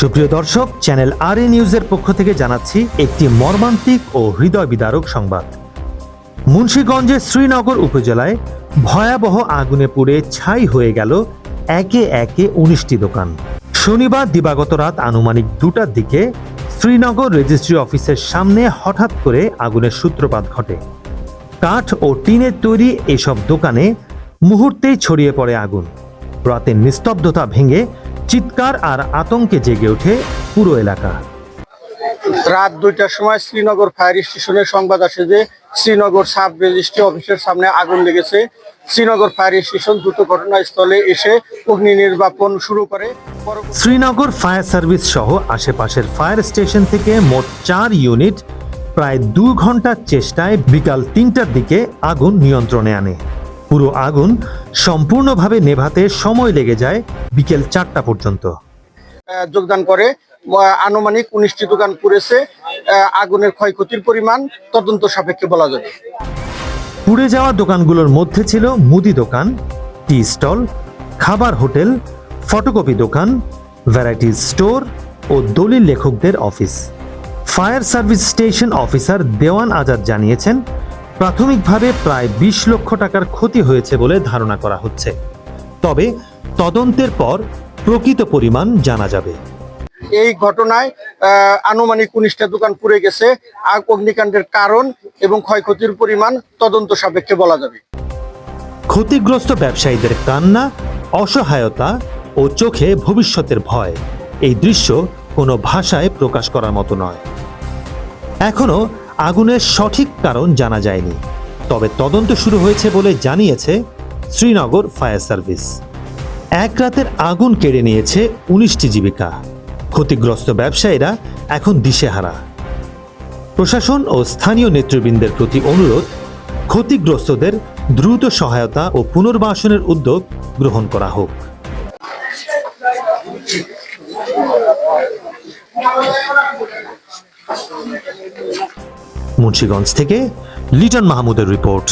সুপ্রিয় দর্শক চ্যানেল আর এ নিউজের পক্ষ থেকে জানাচ্ছি একটি মর্মান্তিক ও হৃদয় বিদারক সংবাদ। মুন্সীগঞ্জের শ্রীনগর উপজেলায় ভয়াবহ আগুনে পুড়ে ছাই হয়ে গেল একে একে উনিশটি দোকান। শনিবার দিবাগত রাত আনুমানিক দুটার দিকে শ্রীনগর রেজিস্ট্রি অফিসের সামনে হঠাৎ করে আগুনের সূত্রপাত ঘটে। কাঠ ও টিনের তৈরি এসব দোকানে মুহূর্তেই ছড়িয়ে পড়ে আগুন। রাতের নিস্তব্ধতা ভেঙে চিৎকার আর আতঙ্কে জেগে ওঠে পুরো এলাকা। রাত দুইটার সময় শ্রীনগর ফায়ার স্টেশনের সংবাদ আসে যে শ্রীনগর সাব রেজিস্ট্রি অফিসের সামনে আগুন লেগেছে। শ্রীনগর ফায়ার স্টেশন দ্রুত ঘটনাস্থলে এসে অগ্নি নির্বাপন শুরু করে। শ্রীনগর ফায়ার সার্ভিস সহ আশেপাশের ফায়ার স্টেশন থেকে মোট চার ইউনিট প্রায় দু ঘণ্টার চেষ্টায় বিকাল তিনটার দিকে আগুন নিয়ন্ত্রণে আনে। পুরো আগুন সম্পূর্ণভাবে নেভাতে সময় লেগে যায় বিকেল চারটা পর্যন্ত। যোগদান করে আনুমানিক উনিশটি দোকান পুড়েছে আগুনের ক্ষয়ক্ষতির পরিমাণ তদন্ত সাপেক্ষে বলা যাবে পুড়ে যাওয়া দোকানগুলোর মধ্যে ছিল মুদি দোকান টি স্টল খাবার হোটেল ফটোকপি দোকান ভ্যারাইটি স্টোর ও দলিল লেখকদের office. Fire service station officer Dewan Azad জানিয়েছেন প্রাথমিকভাবে প্রায় বিশ লক্ষ টাকার ক্ষতি হয়েছে বলে ধারণা করা হচ্ছে। তবে তদন্তের পর প্রকৃত পরিমাণ জানা যাবে। এই ঘটনায় আনুমানিক উনিশটা দোকান পুড়ে গেছে। আগ অগ্নিকাণ্ডের কারণ এবং ক্ষয়ক্ষতির পরিমাণ তদন্ত সাপেক্ষে বলা যাবে। ক্ষতিগ্রস্ত ব্যবসায়ীদের কান্না অসহায়তা ও চোখে ভবিষ্যতের ভয় এই দৃশ্য কোনো ভাষায় প্রকাশ করার মতো নয়। এখনও আগুনের সঠিক কারণ জানা যায়নি। তবে তদন্ত শুরু হয়েছে বলে জানিয়েছে শ্রীনগর ফায়ার সার্ভিস। এক রাতের আগুন কেড়ে নিয়েছে উনিশটি জীবিকা। ক্ষতিগ্রস্ত ব্যবসায়ীরা এখন দিশেহারা। প্রশাসন ও স্থানীয় নেতৃবৃন্দের প্রতি অনুরোধ, ক্ষতিগ্রস্তদের দ্রুত সহায়তা ও পুনর্বাসনের উদ্যোগ গ্রহণ করা হোক। মুন্সিগঞ্জ থেকে লিটন মাহমুদের রিপোর্ট।